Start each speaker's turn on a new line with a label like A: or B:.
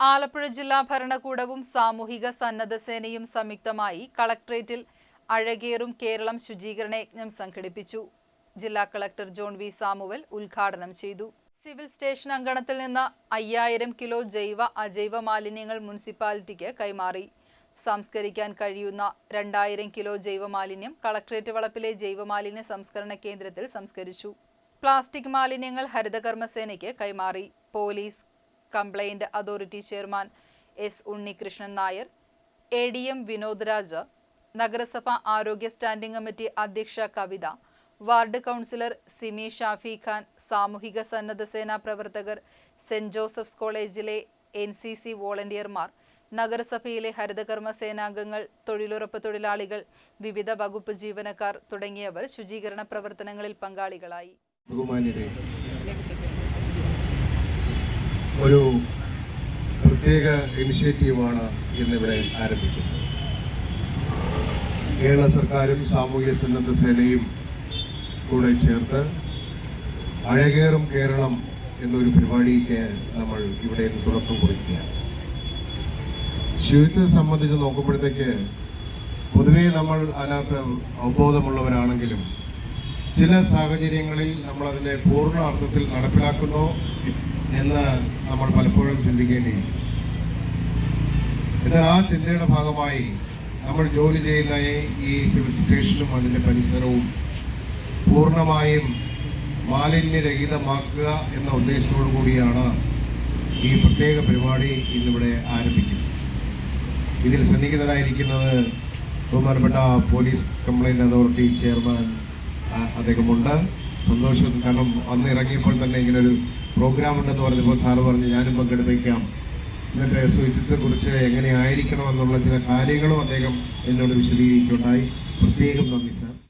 A: ആലപ്പുഴ ജില്ലാ ഭരണകൂടവും സാമൂഹിക സന്നദ്ധ സേനയും സംയുക്തമായി കളക്ട്രേറ്റിൽ അഴകേറും കേരളം ശുചീകരണ യജ്ഞം സംഘടിപ്പിച്ചു. ജില്ലാ കളക്ടർ ജോൺ വി സാമുവൽ ഉദ്ഘാടനം ചെയ്തു. സിവിൽ സ്റ്റേഷൻ അങ്കണത്തിൽ നിന്ന് അയ്യായിരം കിലോ ജൈവ അജൈവ മാലിന്യങ്ങൾ മുനിസിപ്പാലിറ്റിക്ക് കൈമാറി. സംസ്കരിക്കാൻ കഴിയുന്ന രണ്ടായിരം കിലോ ജൈവ മാലിന്യം കളക്ട്രേറ്റ് വളപ്പിലെ ജൈവമാലിന്യ സംസ്കരണ കേന്ദ്രത്തിൽ സംസ്കരിച്ചു. പ്ലാസ്റ്റിക് മാലിന്യങ്ങൾ ഹരിതകർമ്മസേനയ്ക്ക് കൈമാറി. Police complaint authority chairman S Unnikrishnan Nair A D M Vinod Raj നഗരസഭ ആരോഗ്യ സ്റ്റാൻഡിംഗ് കമ്മിറ്റി അധ്യക്ഷ കവിത വാർഡ് കൗൺസിലർ സിമി ഷാഫി ഖാൻ സാമൂഹിക സന്നദ്ധ സേനാ പ്രവർത്തകർ സെന്റ് ജോസഫ്സ് കോളേജിലെ എൻ സി സി വോളണ്ടിയർമാർ നഗരസഭയിലെ ഹരിതകർമ്മ സേനാംഗങ്ങൾ തൊഴിലുറപ്പ് തൊഴിലാളികൾ വിവിധ വകുപ്പ് ജീവനക്കാർ തുടങ്ങിയവർ ശുചീകരണ പ്രവർത്തനങ്ങളിൽ പങ്കാളികളായി.
B: ഒരു പ്രത്യേക ഇനിഷ്യേറ്റീവാണ് ഇന്നിവിടെ ആരംഭിക്കുന്നത്. കേരള സർക്കാരും സാമൂഹ്യ സന്നദ്ധ സേനയും കൂടെ ചേർത്ത് അഴകേറും കേരളം എന്നൊരു പരിപാടിക്ക് നമ്മൾ ഇവിടെ നിന്ന് തുടക്കം കുറിക്കുകയാണ്. ശുചിത്വത്തെ സംബന്ധിച്ച് നോക്കുമ്പോഴത്തേക്ക് പൊതുവേ നമ്മൾ അതിനകത്ത് അവബോധമുള്ളവരാണെങ്കിലും ചില സാഹചര്യങ്ങളിൽ നമ്മളതിനെ പൂർണ അർത്ഥത്തിൽ നടപ്പിലാക്കുന്നു എന്ന് നമ്മൾ പലപ്പോഴും ചിന്തിക്കേണ്ടിയിരിക്കും എന്നാൽ ആ ചിന്തയുടെ ഭാഗമായി നമ്മൾ ജോലി ചെയ്യുന്ന ഈ സിവിൽ സ്റ്റേഷനും അതിന്റെ പരിസരവും പൂർണമായും മാലിന്യരഹിതമാക്കുക എന്ന ഉദ്ദേശത്തോടു കൂടിയാണ് ഈ പ്രത്യേക പരിപാടി ഇന്നിവിടെ ആരംഭിക്കുന്നത്. ഇതിൽ സന്നിഹിതരായിരിക്കുന്നത് ബഹുമാനപ്പെട്ട പോലീസ് കംപ്ലൈന്റ് അതോറിറ്റി ചെയർമാൻ അദ്ദേഹമുണ്ട്. സന്തോഷം. കാരണം അന്ന് ഇറങ്ങിയപ്പോൾ തന്നെ ഇങ്ങനെ ഒരു പ്രോഗ്രാം ഉണ്ടെന്ന് പറഞ്ഞപ്പോൾ സാറ് പറഞ്ഞു ഞാനും പങ്കെടുത്തേക്കാം. എന്നിട്ട് ശുചിത്വത്തെക്കുറിച്ച് എങ്ങനെ ആയിരിക്കണം എന്നുള്ള ചില കാര്യങ്ങളും അദ്ദേഹം എന്നോട് വിശദീകരിക്കുകയുണ്ടായി. പ്രത്യേകം നന്ദി സാർ.